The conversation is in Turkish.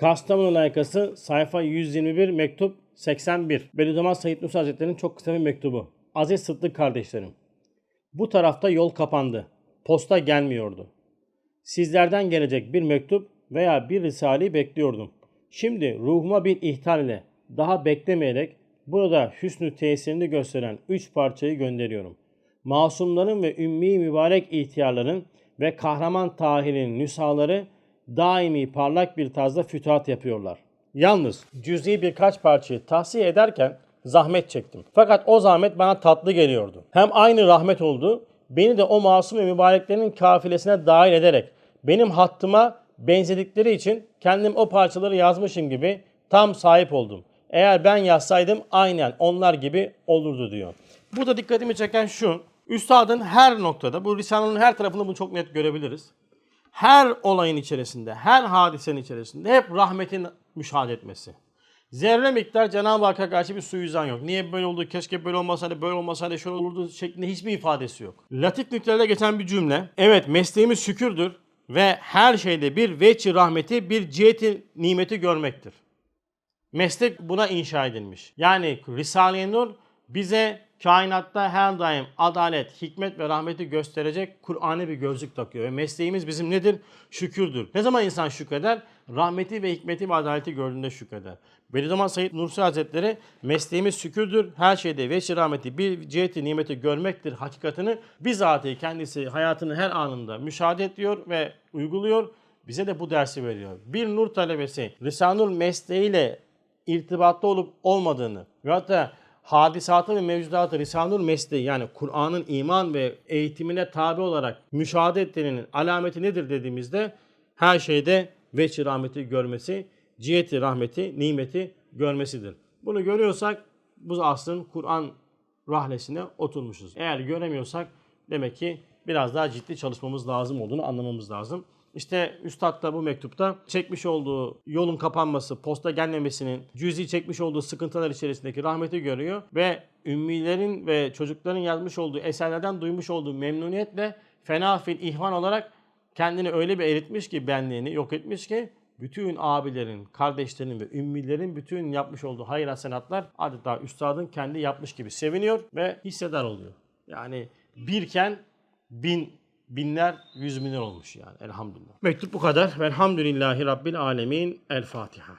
Kastamonu layıkası sayfa 121 mektup 81. Bediüzzaman Said Nursi Hazretleri'nin çok kısa bir mektubu. Aziz Sıddık kardeşlerim. Bu tarafta yol kapandı. Posta gelmiyordu. Sizlerden gelecek bir mektup veya bir risaleyi bekliyordum. Şimdi ruhuma bir ihtar ile daha beklemeyerek burada hüsnü tesirini gösteren üç parçayı gönderiyorum. Masumların ve ümmi mübarek ihtiyarların ve kahraman Tahir'in nüshaları daimi parlak bir tarzda fütuhat yapıyorlar. Yalnız cüz'i birkaç parçayı tahsiye ederken zahmet çektim. Fakat o zahmet bana tatlı geliyordu. Hem aynı rahmet oldu, beni de o masum ve mübareklerin kafilesine dahil ederek benim hattıma benzedikleri için kendim o parçaları yazmışım gibi tam sahip oldum. Eğer ben yazsaydım aynen onlar gibi olurdu diyor. Burada dikkatimi çeken şu. Üstadın her noktada, bu Risale'nin her tarafında bunu çok net görebiliriz. Her olayın içerisinde, her hadisenin içerisinde hep rahmetin müşahede etmesi. Zerre miktar Cenab-ı Hakk'a karşı bir suizan yok. Niye böyle oldu, keşke böyle olmasaydı, böyle olmasaydı, şöyle olurdu şeklinde hiçbir ifadesi yok. Latif nüktelerde geçen bir cümle. Evet mesleğimiz şükürdür ve her şeyde bir veçi rahmeti, bir ciheti nimeti görmektir. Meslek buna inşa edilmiş. Yani Risale-i Nur bize kainatta her daim adalet, hikmet ve rahmeti gösterecek Kur'an'ı bir gözlük takıyor. Ve mesleğimiz bizim nedir? Şükürdür. Ne zaman insan şükreder? Rahmeti ve hikmeti ve adaleti gördüğünde şükreder. Bediüzzaman Said Nursi Hazretleri mesleğimiz şükürdür. Her şeyde veçi rahmeti, bir ciheti nimeti görmektir hakikatini bizatihi kendisi hayatının her anında müşahede ediyor ve uyguluyor. Bize de bu dersi veriyor. Bir nur talebesi Risanur mesleğiyle irtibatta olup olmadığını ve hatta hadisatı ve mevcudatı Risanur mesleği yani Kur'an'ın iman ve eğitimine tabi olarak müşahede ettiğinin alameti nedir dediğimizde her şeyde veçi rahmeti görmesi, ciheti rahmeti, nimeti görmesidir. Bunu görüyorsak bu aslın Kur'an rahlesine oturmuşuz. Eğer göremiyorsak demek ki biraz daha ciddi çalışmamız lazım olduğunu anlamamız lazım. İşte Üstad da bu mektupta çekmiş olduğu yolun kapanması, posta gelmemesinin cüzi çekmiş olduğu sıkıntılar içerisindeki rahmeti görüyor ve ümmilerin ve çocukların yazmış olduğu eserlerden duymuş olduğu memnuniyetle fena fil ihvan olarak kendini öyle bir eritmiş ki benliğini yok etmiş ki bütün abilerin, kardeşlerin ve ümmilerin bütün yapmış olduğu hayır hasenatlar adeta üstadın kendi yapmış gibi seviniyor ve hissedar oluyor. Yani birken bin binler, yüz binler olmuş yani elhamdülillah. Mektup bu kadar. Velhamdülillahi Rabbil Alemin. El Fatiha.